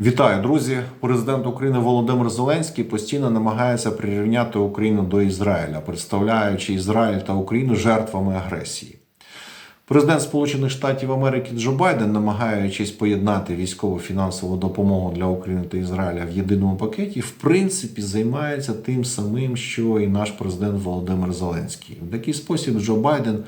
Вітаю, друзі! Президент України Володимир Зеленський постійно намагається прирівняти Україну до Ізраїля, представляючи Ізраїль та Україну жертвами агресії. Президент Сполучених Штатів Америки Джо Байден, намагаючись поєднати військову фінансову допомогу для України та Ізраїля в єдиному пакеті, в принципі займається тим самим, що і наш президент Володимир Зеленський. В такий спосіб Джо Байден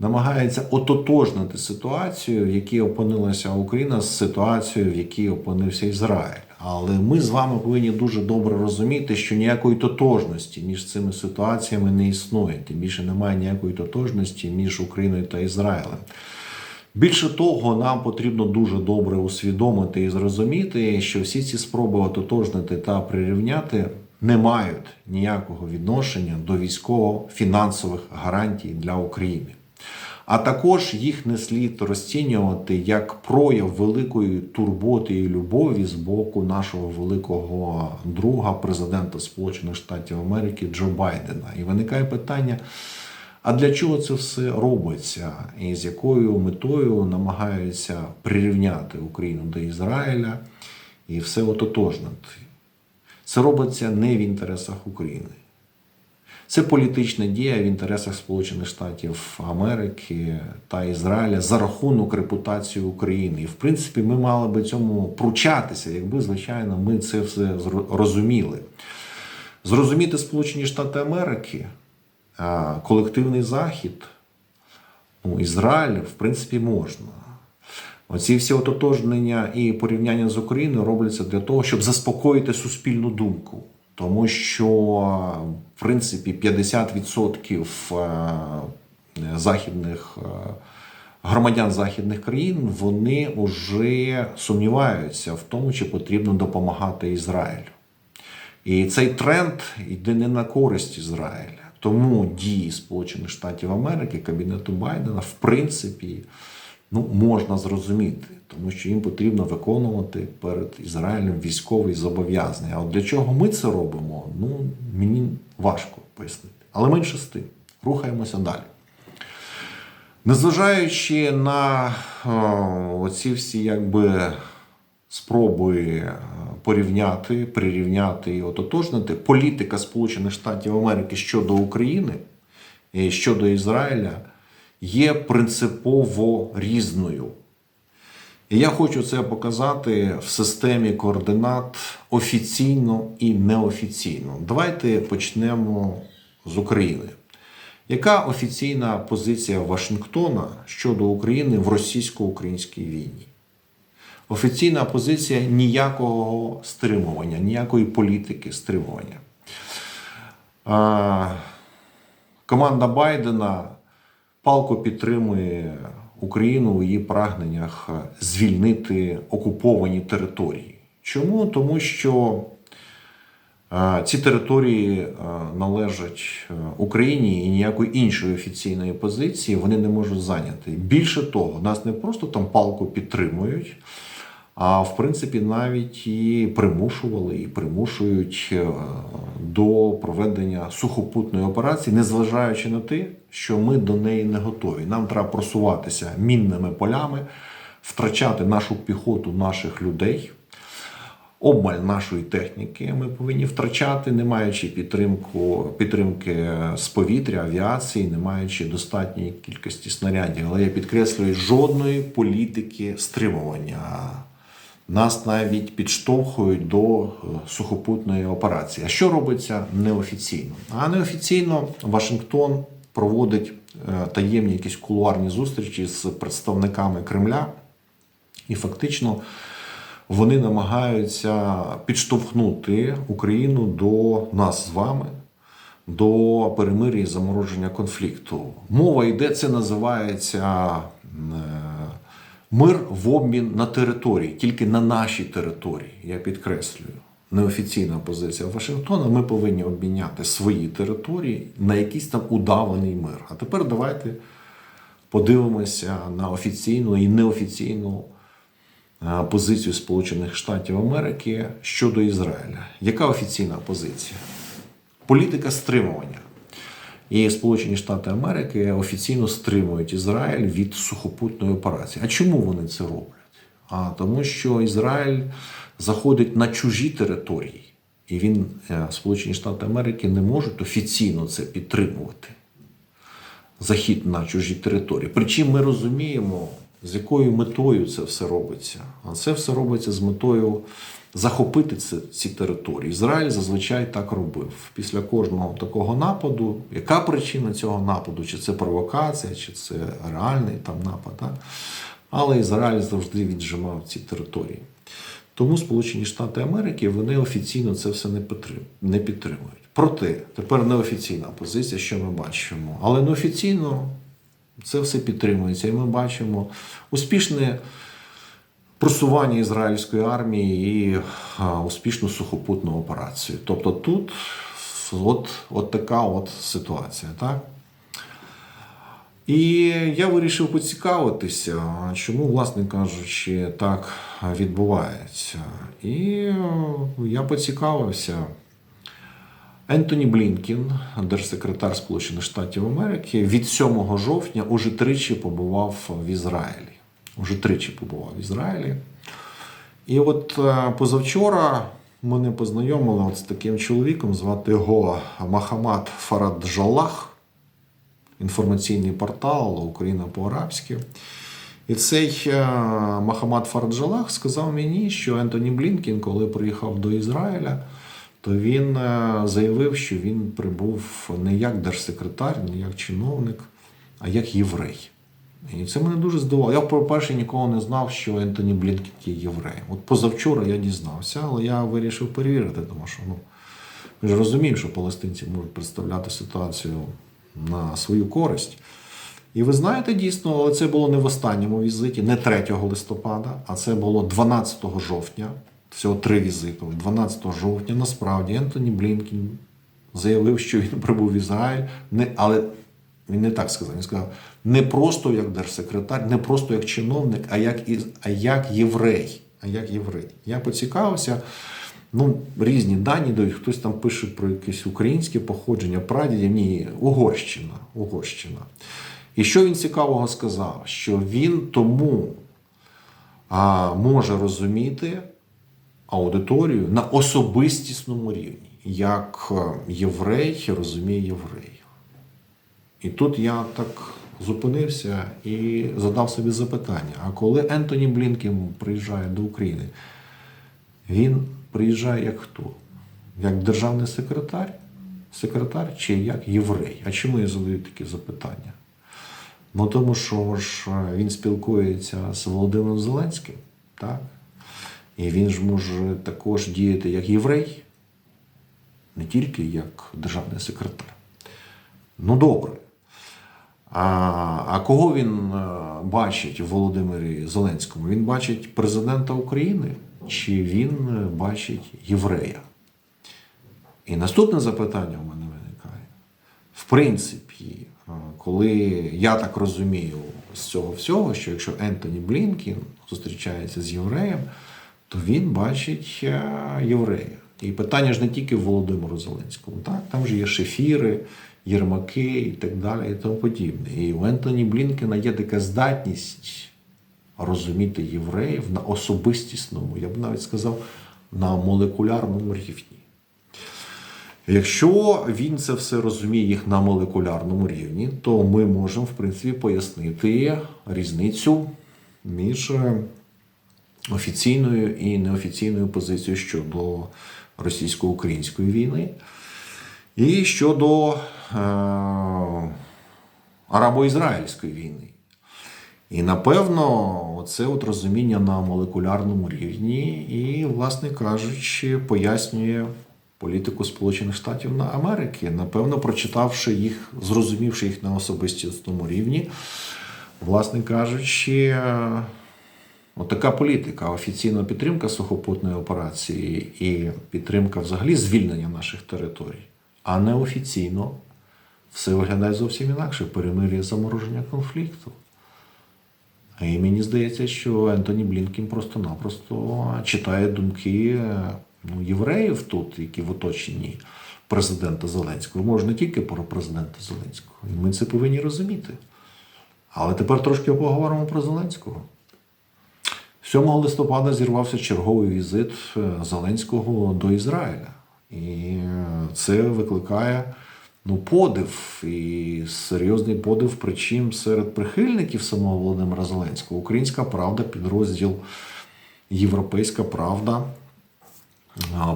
намагається ототожнити ситуацію, в якій опинилася Україна, з ситуацією, в якій опинився Ізраїль. Але ми з вами повинні дуже добре розуміти, що ніякої тотожності між цими ситуаціями не існує. Тим більше немає ніякої тотожності між Україною та Ізраїлем. Більше того, нам потрібно дуже добре усвідомити і зрозуміти, що всі ці спроби ототожнити та прирівняти не мають ніякого відношення до військово-фінансових гарантій для України. А також їх не слід розцінювати як прояв великої турботи і любові з боку нашого великого друга, президента Сполучених Штатів Америки Джо Байдена. І виникає питання. А для чого це все робиться, і з якою метою намагаються прирівняти Україну до Ізраїля і все ототожнити? Це робиться не в інтересах України. Це політична дія в інтересах Сполучених Штатів Америки та Ізраїля за рахунок репутації України. І в принципі, ми мали би цьому пручатися, якби, звичайно, ми це все зро- розуміли. Зрозуміти Сполучені Штати Америки, колективний Захід, ну, Ізраїль, в принципі, можна. Оці всі ототожнення і порівняння з Україною робляться для того, щоб заспокоїти суспільну думку. Тому що, в принципі, 50% е, західних е, громадян західних країн вони вже сумніваються в тому, чи потрібно допомагати Ізраїлю. І цей тренд йде не на користь Ізраїля. Тому дії Сполучених Штатів Америки, Кабінету Байдена, в принципі, ну, можна зрозуміти, тому що їм потрібно виконувати перед Ізраїлем військові зобов'язання. А от для чого ми це робимо, ну мені важко пояснити. Але менше з тим, рухаємося далі. Незважаючи на е, оці всі якби спроби е, порівняти, прирівняти і ототожнити, політика Сполучених Штатів Америки щодо України і щодо Ізраїля є принципово різною. І я хочу це показати в системі координат офіційно і неофіційно. Давайте почнемо з України. Яка офіційна позиція Вашингтона щодо України в російсько-українській війні? Офіційна позиція ніякого стримування, ніякої політики стримування. Команда Байдена палко підтримує Україну у її прагненнях звільнити окуповані території. Чому? Тому що е, ці території е, належать е, Україні і ніякої іншої офіційної позиції вони не можуть зайняти. Більше того, нас не просто там палку підтримують, а в принципі навіть і примушували і примушують е, до проведення сухопутної операції, незважаючи на те, що ми до неї не готові. Нам треба просуватися мінними полями, втрачати нашу піхоту, наших людей. Обмаль нашої техніки ми повинні втрачати, не маючи підтримку, підтримки з повітря, авіації, не маючи достатньої кількості снарядів. Але я підкреслюю, жодної політики стримування. Нас навіть підштовхують до е, сухопутної операції. А що робиться неофіційно? А неофіційно Вашингтон проводить е, таємні якісь кулуарні зустрічі з представниками Кремля, і фактично вони намагаються підштовхнути Україну до нас з вами. До перемир'я і замороження конфлікту. Мова йде, це називається е, мир в обмін на території, тільки на нашій території. Я підкреслюю. Неофіційна позиція Вашингтона. Ми повинні обміняти свої території на якийсь там удаваний мир. А тепер давайте подивимося на офіційну і неофіційну е, позицію Сполучених Штатів Америки щодо Ізраїля. Яка офіційна позиція? Політика стримування. І Сполучені Штати Америки офіційно стримують Ізраїль від сухопутної операції. А чому вони це роблять? а тому, що Ізраїль заходить на чужі території, і він, е, Сполучені Штати Америки, не можуть офіційно це підтримувати. Захід на чужі території. Причому ми розуміємо, якою метою це все робиться. А це все робиться з метою захопити це, ці території. Ізраїль зазвичай так робив. Після кожного такого нападу, яка причина цього нападу? Чи це провокація, чи це реальний там напад? Так? Але Ізраїль завжди віджимав ці території. Тому Сполучені Штати Америки вони офіційно це все не підтримують. Проте тепер неофіційна позиція, що ми бачимо. Але неофіційно це все підтримується. І ми бачимо успішне просування ізраїльської армії і успішну сухопутну операцію. Тобто тут от, от така от ситуація. Так? І я вирішив поцікавитися, чому, власне кажучи, так відбувається. І я поцікавився. Ентоні Блінкін, держсекретар Сполучених Штатів Америки, від 7 жовтня уже тричі побував в Ізраїлі. Уже тричі побував в Ізраїлі. І от е, позавчора мене познайомили от з таким чоловіком, звати його Махамад Фараджалах інформаційний портал Україна по-арабськи. І цей е, Махамад Фарджалах сказав мені, що Ентоні Блінкін, коли приїхав до Ізраїля, то він е, заявив, що він прибув не як держсекретар, не як чиновник, а як єврей. І це мене дуже здивувало. Я, по-перше, ніколи не знав, що Ентоні Блінкін є євреєм. От позавчора я дізнався, але я вирішив перевірити, тому що ну, ми ж розуміємо, що палестинці можуть представляти ситуацію на свою користь. І ви знаєте, дійсно, але це було не в останньому візиті, не 3 листопада, а це було 12 жовтня. Всього три візити. 12 жовтня насправді Ентоні Блінкін заявив, що він прибув в Ізраїль, не, але він не так сказав. Він сказав, не просто як держсекретар, не просто як чиновник, а як, а як єврей. А як єврей. Я поцікавився. Ну, різні дані дають. Хтось там пише про якесь українське походження, прадідів. Ні, Угорщина. Угорщина. І що він цікавого сказав? Що він тому а, може розуміти аудиторію на особистісному рівні, як е, єврей розуміє єврей. І тут я так зупинився і задав собі запитання: а коли Ентоні Блінкен приїжджає до України, він приїжджає як хто? Як державний секретар? Секретар чи як єврей? А чому я задаю такі запитання? Ну тому що ж е, він спілкується з Володимиром Зеленським, так? І він ж може також діяти як єврей, не тільки як державний секретар. Ну добре. А, а кого він е, бачить в Володимирі Зеленському? Він бачить президента України чи він е, бачить єврея? І наступне запитання у мене виникає. В принципі, е, коли я так розумію з цього всього, що якщо Ентоні Блінкін зустрічається з євреєм, то він бачить е, єврея. І питання ж не тільки в Володимиру Зеленському, так? там ж є шефіри, єрмаки і так далі, і тому подібне. І у Ентоні Блінкена є така здатність розуміти євреїв на особистісному, я б навіть сказав, на молекулярному рівні. Якщо він це все розуміє їх на молекулярному рівні, то ми можемо, в принципі, пояснити різницю між е, офіційною і неофіційною позицією щодо російсько-української війни і щодо е, арабо-ізраїльської війни. І напевно, це от розуміння на молекулярному рівні, і, власне кажучи, пояснює політику Сполучених Штатів на Америки, напевно, прочитавши їх, зрозумівши їх на особистісному рівні, власне кажучи, от така політика, офіційна підтримка сухопутної операції і підтримка взагалі звільнення наших територій, а неофіційно все виглядає зовсім інакше перемир'я замороження конфлікту. І мені здається, що Ентоні Блінкін просто-напросто читає думки ну, євреїв тут, які в оточенні президента Зеленського. Може не тільки про президента Зеленського. І ми це повинні розуміти. Але тепер трошки поговоримо про Зеленського. 7 листопада зірвався черговий візит е, Зеленського до Ізраїля. І е, це викликає ну, подив і серйозний подив причин серед прихильників самого Володимира Зеленського. Українська правда, підрозділ Європейська Правда.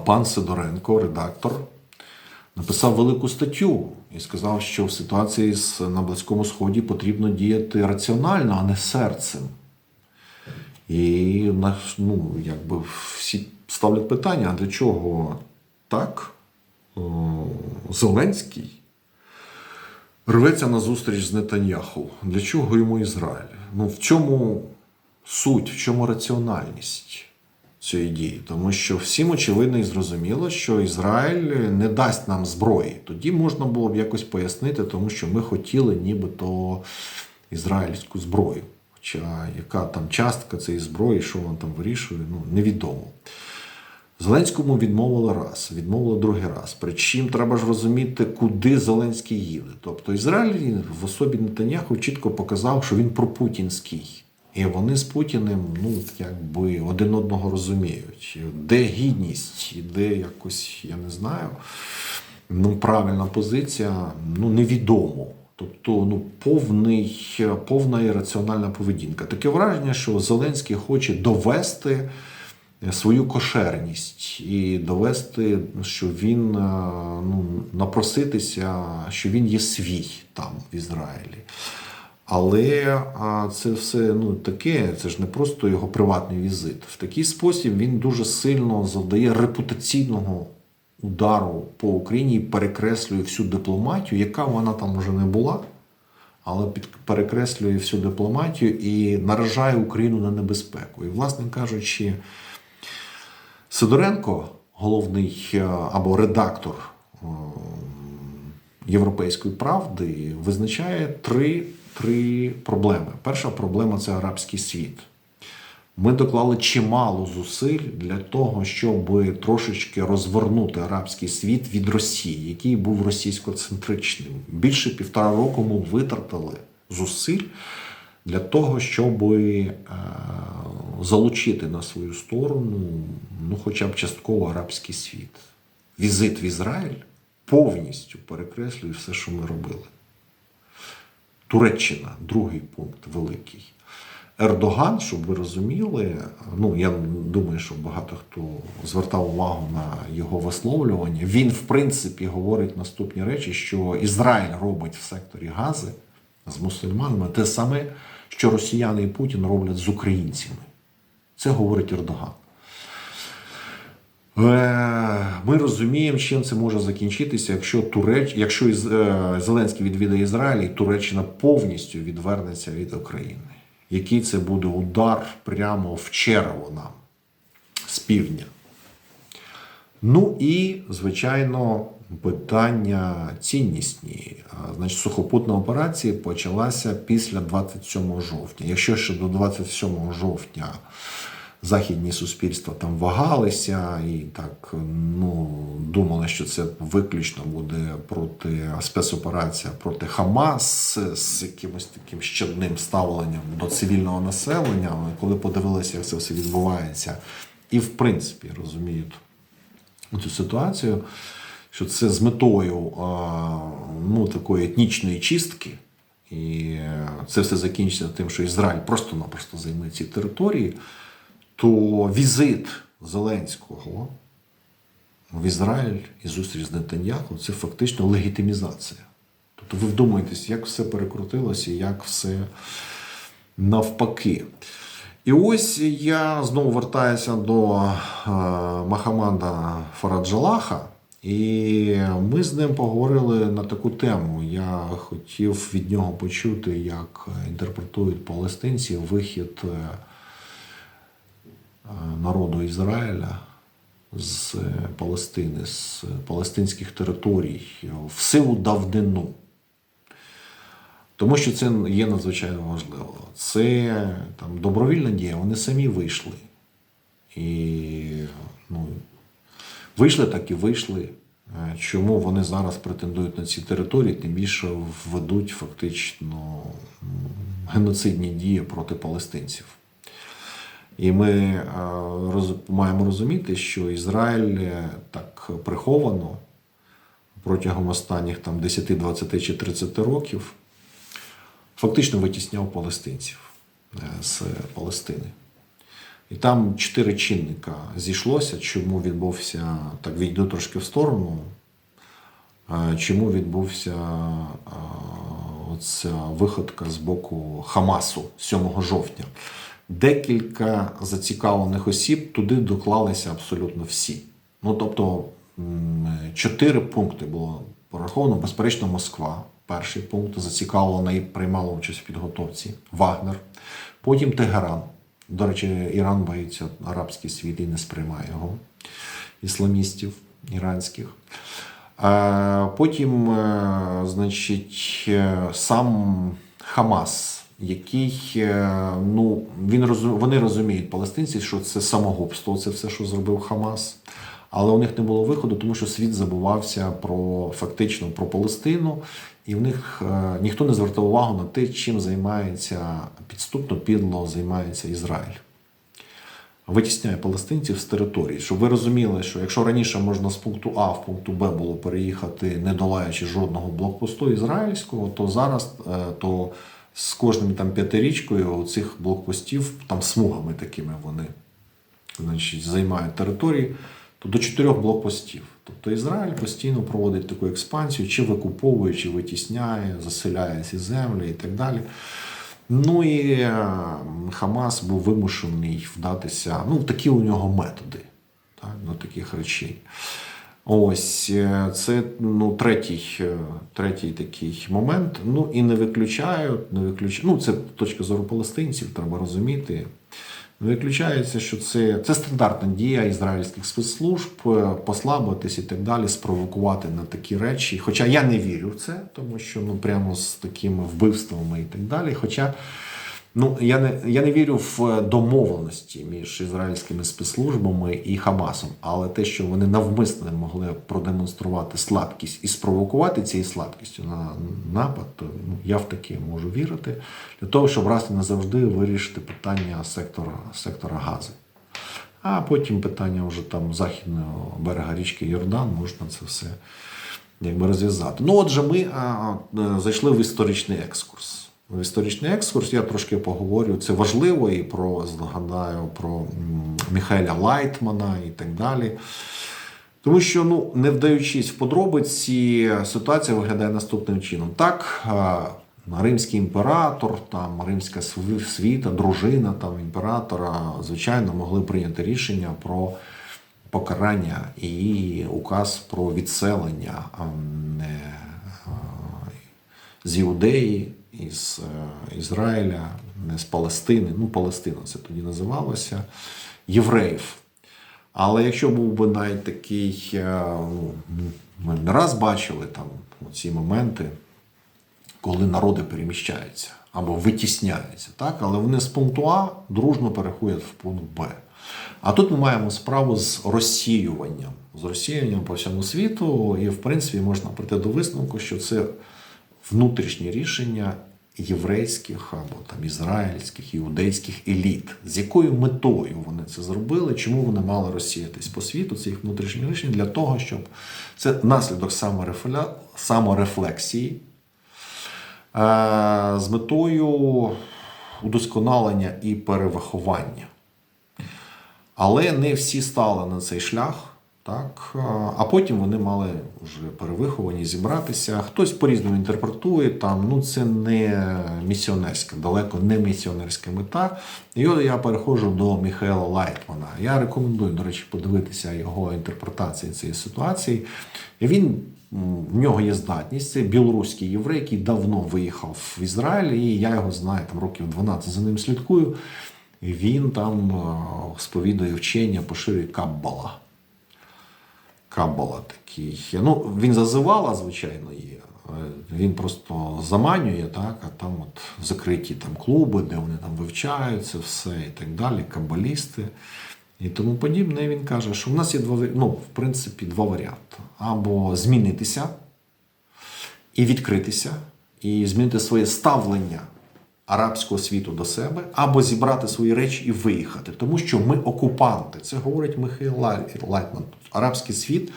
Пан Сидоренко, редактор, написав велику статтю і сказав, що в ситуації на Близькому Сході потрібно діяти раціонально, а не серцем. І ну, якби всі ставлять питання: для чого так? Зеленський рветься на зустріч з Нетаньяху. Для чого йому Ізраїль? Ну, в чому суть, в чому раціональність цієї дії? Тому що всім очевидно і зрозуміло, що Ізраїль не дасть нам зброї. Тоді можна було б якось пояснити, тому що ми хотіли нібито ізраїльську зброю. Хоча яка там частка цієї зброї, що вона там вирішує, ну невідомо. Зеленському відмовили раз, відмовили другий раз. Причому треба ж розуміти, куди Зеленський їде. Тобто Ізраїль в особі Нетаньяху чітко показав, що він пропутінський. І вони з Путіним ну, якби один одного розуміють. Де гідність, і де якось, я не знаю, ну, правильна позиція, ну, невідомо. Тобто ну, повний, повна і раціональна поведінка. Таке враження, що Зеленський хоче довести свою кошерність і довести, що він е, ну, напроситися, що він є свій там в Ізраїлі. Але це все ну, таке, це ж не просто його приватний візит. В такий спосіб він дуже сильно завдає репутаційного удару по Україні перекреслює всю дипломатію, яка вона там уже не була, але перекреслює всю дипломатію і наражає Україну на небезпеку. І, власне кажучи, Сидоренко, головний е, або редактор е, Європейської правди, визначає три, три проблеми. Перша проблема це арабський світ. Ми доклали чимало зусиль для того, щоб трошечки розвернути арабський світ від Росії, який був російськоцентричним. Більше півтора року ми витратили зусиль для того, щоб е, залучити на свою сторону, ну, хоча б частково арабський світ. Візит в Ізраїль повністю перекреслює все, що ми робили. Туреччина, другий пункт великий. Ердоган, щоб ви розуміли, ну я думаю, що багато хто звертав увагу на його висловлювання. Він, в принципі, говорить наступні речі, що Ізраїль робить в секторі Гази з мусульманами те саме, що росіяни і Путін роблять з українцями. Це говорить Ердоган. Е, Ми розуміємо, чим це може закінчитися, якщо Туреч... якщо е, Зеленський відвідає Ізраїль, і Туреччина повністю відвернеться від України. Який це буде удар прямо в черево нам з півдня. Ну і, звичайно, питання ціннісні. Значить, сухопутна операція почалася після 27 жовтня. Якщо ще до 27 жовтня західні суспільства там вагалися і так ну, думали, що це виключно буде проти спецоперація проти Хамас з якимось таким щодним ставленням до цивільного населення. Але коли подивилися, як це все відбувається, і в принципі розуміють цю ситуацію, що це з метою ну, такої етнічної чистки. І це все закінчиться тим, що Ізраїль просто-напросто займе ці території, то візит Зеленського в Ізраїль і зустріч з Нетаньяху це фактично легітимізація. Тобто ви вдумаєтесь, як все перекрутилося, як все навпаки. І ось я знову вертаюся до е, Махамада Фараджалаха, і ми з ним поговорили на таку тему. Я хотів від нього почути, як інтерпретують палестинці вихід е, народу Ізраїля з Палестини, з палестинських територій в силу давнину. Тому що це є надзвичайно важливо. Це там добровільна дія, вони самі вийшли. І ну, вийшли так і вийшли. Е, Чому вони зараз претендують на ці території, тим більше ведуть фактично геноцидні дії проти палестинців. І ми е, маємо розуміти, що Ізраїль е, так приховано протягом останніх там, 10, 20 чи 30 років фактично витісняв палестинців е, з Палестини. І там чотири чинника зійшлося, чому відбувся, так відійду трошки в сторону, чому відбувся оця виходка з боку Хамасу 7 жовтня. Декілька зацікавлених осіб туди доклалися абсолютно всі. Ну тобто чотири пункти було пораховано. Безперечно, Москва. Перший пункт зацікавлена і приймала участь в підготовці. Вагнер. Потім Тегеран. До речі, Іран боїться арабський світ і не сприймає його, ісламістів іранських. Потім, е, значить, е, сам Хамас, який е, ну, він вони розуміють палестинці, що це самогубство, це все, що зробив Хамас. Але у них не було виходу, тому що світ забувався про фактично про Палестину, і в них е, ніхто не звертав увагу на те, чим займається підступно підло займається Ізраїль витісняє палестинців з території. Щоб ви розуміли, що якщо раніше можна з пункту А в пункту Б було переїхати, не долаючи жодного блокпосту ізраїльського, то зараз е, то з кожним там п'ятирічкою цих блокпостів там смугами такими вони значить, займають території, то до чотирьох блокпостів. Тобто Ізраїль постійно проводить таку експансію, чи викуповує, чи витісняє, заселяє ці землі і так далі. Ну і е, Хамас був вимушений вдатися. Ну, такі у нього методи так, до таких речей. Ось е, це ну, третій, е, третій такий момент. Ну і не виключаю, не виключаю. Ну, це точка зору палестинців, треба розуміти. Не виключається, що це, це стандартна дія ізраїльських спецслужб е, послабитись і так далі, спровокувати на такі речі. Хоча я не вірю в це, тому що ну прямо з такими вбивствами і так далі. Хоча ну я не я не вірю в домовленості між ізраїльськими спецслужбами і Хамасом, але те, що вони навмисно могли продемонструвати слабкість і спровокувати цією слабкістю на напад, то ну, я в таке можу вірити для того, щоб раз і назавжди вирішити питання сектора, сектора Гази. А потім питання вже там західного берега річки Йордан, можна це все якби розв'язати. Ну, отже, ми а, е, зайшли в історичний екскурс. В історичний екскурс я трошки поговорю. Це важливо і про згадаю про м, Міхайля Лайтмана і так далі. Тому що, ну, не вдаючись в подробиці, ситуація виглядає наступним чином. Так, римський імператор, там римська світа, дружина там імператора, звичайно, могли прийняти рішення про покарання і указ про відселення з Іудеї, із е, Ізраїля, не з Палестини, ну Палестина це тоді називалося, євреїв. Але якщо був би навіть такий, е, ну, ми не раз бачили там ці моменти, коли народи переміщаються або витісняються, так? але вони з пункту А дружно переходять в пункт Б. А тут ми маємо справу з розсіюванням, з розсіюванням по всьому світу, і в принципі можна прийти до висновку, що це внутрішнє рішення єврейських або там ізраїльських, іудейських еліт. З якою метою вони це зробили, чому вони мали розсіятись по світу? Це їх внутрішнє рішення для того, щоб це наслідок саморефлексії е, з метою удосконалення і перевиховання. Але не всі стали на цей шлях. Так, а потім вони мали вже перевиховані зібратися. Хтось по-різному інтерпретує там. Ну це не місіонерська, далеко не місіонерська мета. І от я переходжу до Міхайла Лайтмана. Я рекомендую, до речі, подивитися його інтерпретації цієї ситуації. Він в нього є здатність. Це білоруський єврей, який давно виїхав в Ізраїль, і я його знаю там років 12 за ним слідкую. Він там е, сповідує вчення, поширює каббала. Каббала такий. Ну, він зазивала, звичайно, є. Е, Він просто заманює, так, а там от закриті там клуби, де вони там вивчаються, все і так далі, каббалісти і тому подібне. Він каже, що в нас є два, ну, в принципі, два варіанти. Або змінитися і відкритися, і змінити своє ставлення арабського світу до себе, або зібрати свої речі і виїхати, тому що ми окупанти. Це говорить Михайло Лай- Лайтман. Арабський світ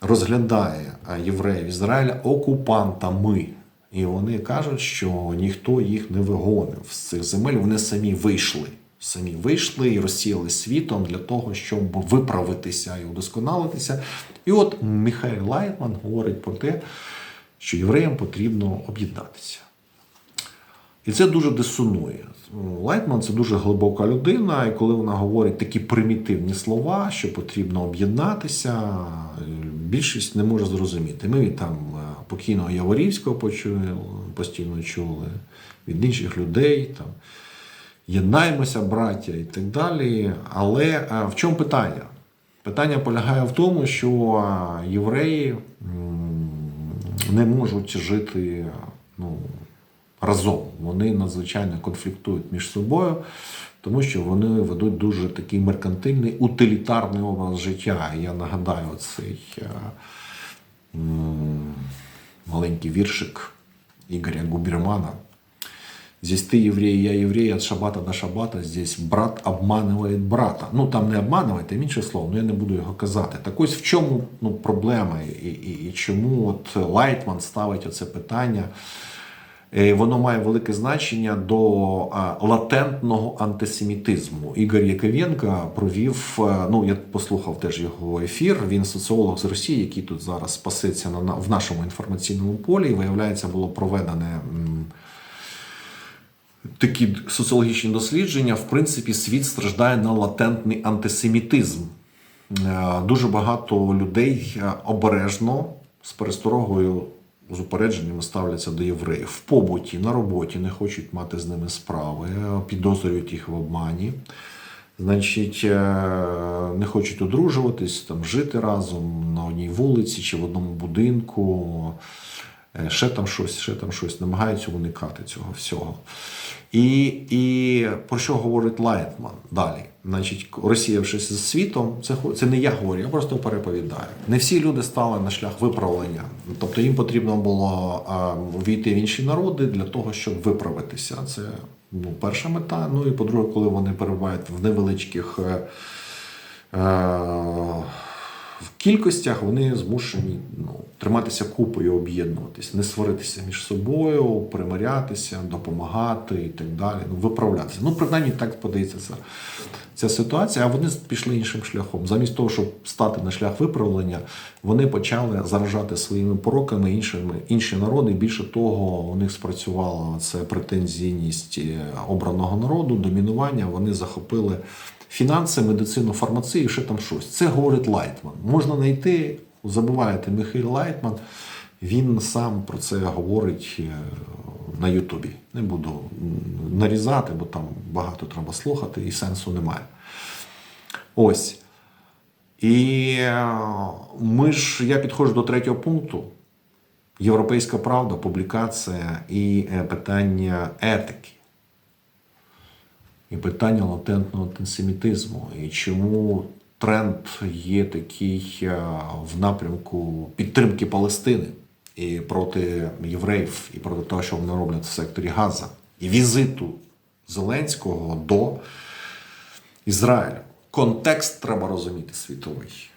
розглядає е, євреїв Ізраїля окупантами. І вони кажуть, що ніхто їх не вигонив з цих земель. Вони самі вийшли. Самі вийшли і розсіяли світом для того, щоб виправитися і удосконалитися. І от Михайло Лайтман говорить про те, що євреям потрібно об'єднатися. І це дуже дисонує. Лайтман це дуже глибока людина, і коли вона говорить такі примітивні слова, що потрібно об'єднатися, більшість не може зрозуміти. Ми від там е, покійного Яворівського почули, постійно чули, від інших людей там єднаймося, браття і так далі. Але е, в чому питання? Питання полягає в тому, що е, євреї не можуть жити ну, разом. Вони надзвичайно конфліктують між собою, тому що вони ведуть дуже такий меркантильний, утилітарний образ життя. І Я нагадаю цей е, м, маленький віршик Ігоря Губермана. Здесь ты еврей, я еврей, от шабата до шабата. Здесь брат обманывает брата. Ну там не обманывает, там інше слово, але я не буду його казати. Так ось в чому ну, проблема і, і, і чому от Лайтман ставить оце питання. Е, Воно має велике значення до латентного антисемітизму. Ігор Яковенко провів. Ну я послухав теж його ефір. Він соціолог з Росії, який тут зараз спасеться на на- в нашому інформаційному полі. І виявляється, було проведене. такі соціологічні дослідження, в принципі, світ страждає на латентний антисемітизм. Е, Дуже багато людей е, обережно з пересторогою, з упередженнями ставляться до євреїв в побуті, на роботі, не хочуть мати з ними справи, підозрюють їх в обмані. Значить, е, не хочуть одружуватись, там, жити разом на одній вулиці чи в одному будинку, ще там щось, ще там щось, намагаються уникати цього всього. І, і про що говорить Лайтман далі? Значить, розсіявшись з світом, це, це не я говорю, я просто переповідаю. Не всі люди стали на шлях виправлення. Тобто їм потрібно було війти в інші народи для того, щоб виправитися. Це ну, перша мета. Ну і по-друге, коли вони перебувають в невеличких. е, е, в кількостях вони змушені ну, триматися купою, об'єднуватися, не сваритися між собою, примирятися, допомагати і так далі. Ну, виправлятися. Ну, принаймні так подається ця, ця ситуація. А вони пішли іншим шляхом. Замість того, щоб стати на шлях виправлення, вони почали заражати своїми пороками іншими інші народи. Більше того, у них спрацювала це претензійність е, обраного народу, домінування. Вони захопили фінанси, медицину, фармацію, ще там щось. Це говорить Лайтман. Можна знайти, забуваєте Михайло Лайтман. Він сам про це говорить е, на Ютубі. Не буду нарізати, бо там багато треба слухати і сенсу немає. Ось. І е, ми ж, я підходжу до третього пункту. Європейська правда, публікація і е, питання етики і питання латентного антисемітизму. І чому тренд є такий е, в напрямку підтримки Палестини і проти євреїв, і проти того, що вони роблять в секторі Газа, і візиту Зеленського до Ізраїлю. Контекст треба розуміти світовий.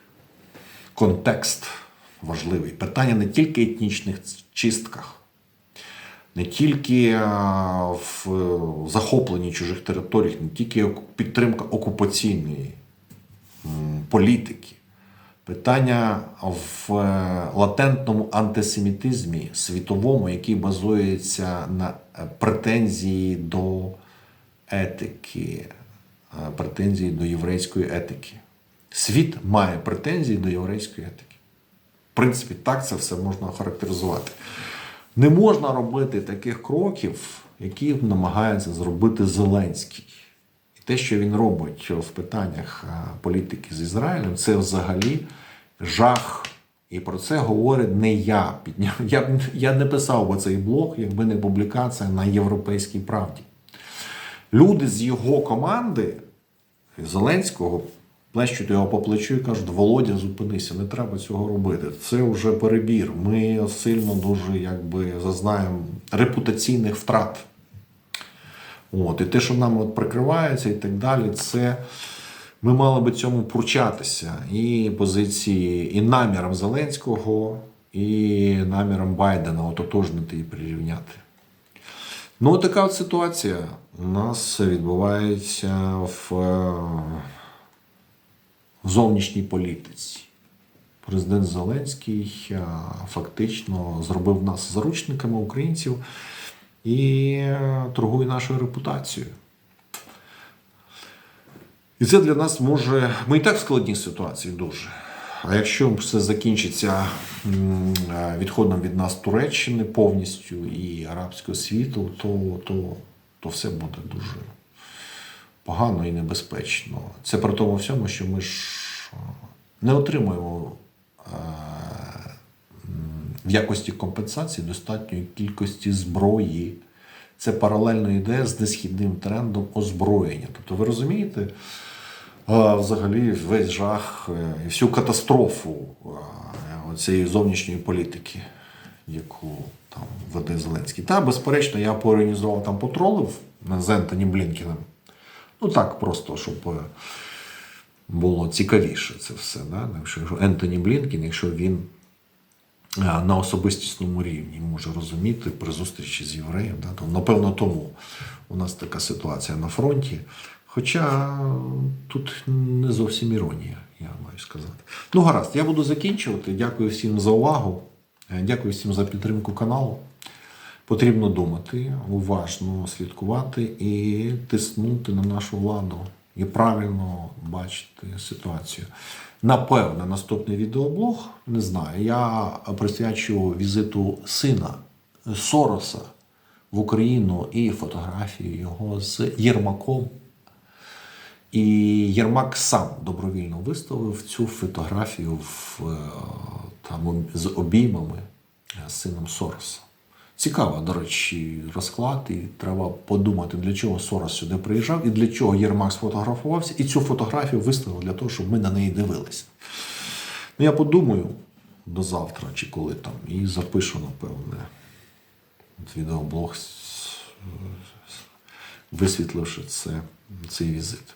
Контекст важливий. Питання не тільки етнічних чистках не тільки е, в захопленні чужих територій, не тільки підтримка окупаційної політики. Питання в е, латентному антисемітизмі світовому, який базується на е, претензії до етики, претензії до єврейської етики. Світ має претензії до єврейської етики. В принципі, так це все можна охарактеризувати. Не можна робити таких кроків, які намагається зробити Зеленський. І те, що він робить в питаннях політики з Ізраїлем, це взагалі жах. І про це говорить не я. Я, я не писав би цей блог, якби не публікація на Європейській правді. Люди з його команди Зеленського плещуть його по плечу і кажуть: Володя, зупинися, не треба цього робити. Це вже перебір. Ми сильно дуже якби зазнаємо репутаційних втрат. От, і те, що нам от прикривається і так далі, це ми мали би цьому пручатися. І позиції, і наміром Зеленського, і наміром Байдена ототожнити і прирівняти. Ну, така от ситуація у нас відбувається в, е, в зовнішній політиці. Президент Зеленський е, фактично зробив нас заручниками українців і е, торгує нашою репутацією. І це для нас може. Ми і так в складній ситуації дуже. А якщо все закінчиться е, відходом від нас Туреччини повністю і арабського світу, то, то, то все буде дуже погано і небезпечно. Це при тому всьому, що ми ж е, не отримуємо е, в якості компенсації достатньої кількості зброї. Це паралельно йде з несхідним трендом озброєння. Тобто, ви розумієте, взагалі весь жах е, і всю катастрофу е, цієї зовнішньої політики, яку там веде Зеленський. Та, безперечно, я поорганізував там потролив з Ентоні Блінкіном. Ну так, просто, щоб е, було цікавіше це все. Да? Якщо Ентоні Блінкін, якщо він е, на особистісному рівні може розуміти при зустрічі з євреєм. Да? То, напевно, тому у нас така ситуація на фронті. Хоча тут не зовсім іронія, я маю сказати. Ну, гаразд, я буду закінчувати. Дякую всім за увагу. Е, Дякую всім за підтримку каналу. Потрібно думати, уважно слідкувати і тиснути на нашу владу і правильно бачити ситуацію. Напевно, наступний відеоблог, не знаю, я присвячу візиту сина Сороса в Україну і фотографію його з Єрмаком. І Єрмак сам добровільно виставив цю фотографію в, е, там, з обіймами е, з сином Сороса. Цікаво, до речі, розклад, і треба подумати, для чого Сорос сюди приїжджав і для чого Єрмак сфотографувався, і цю фотографію виставив для того, щоб ми на неї дивилися. Ну, я подумаю до завтра чи коли там, і запишу, напевне, відеоблог, висвітливши це, цей візит.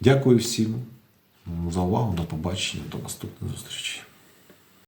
Дякую всім за увагу. До побачення, до наступної зустрічі.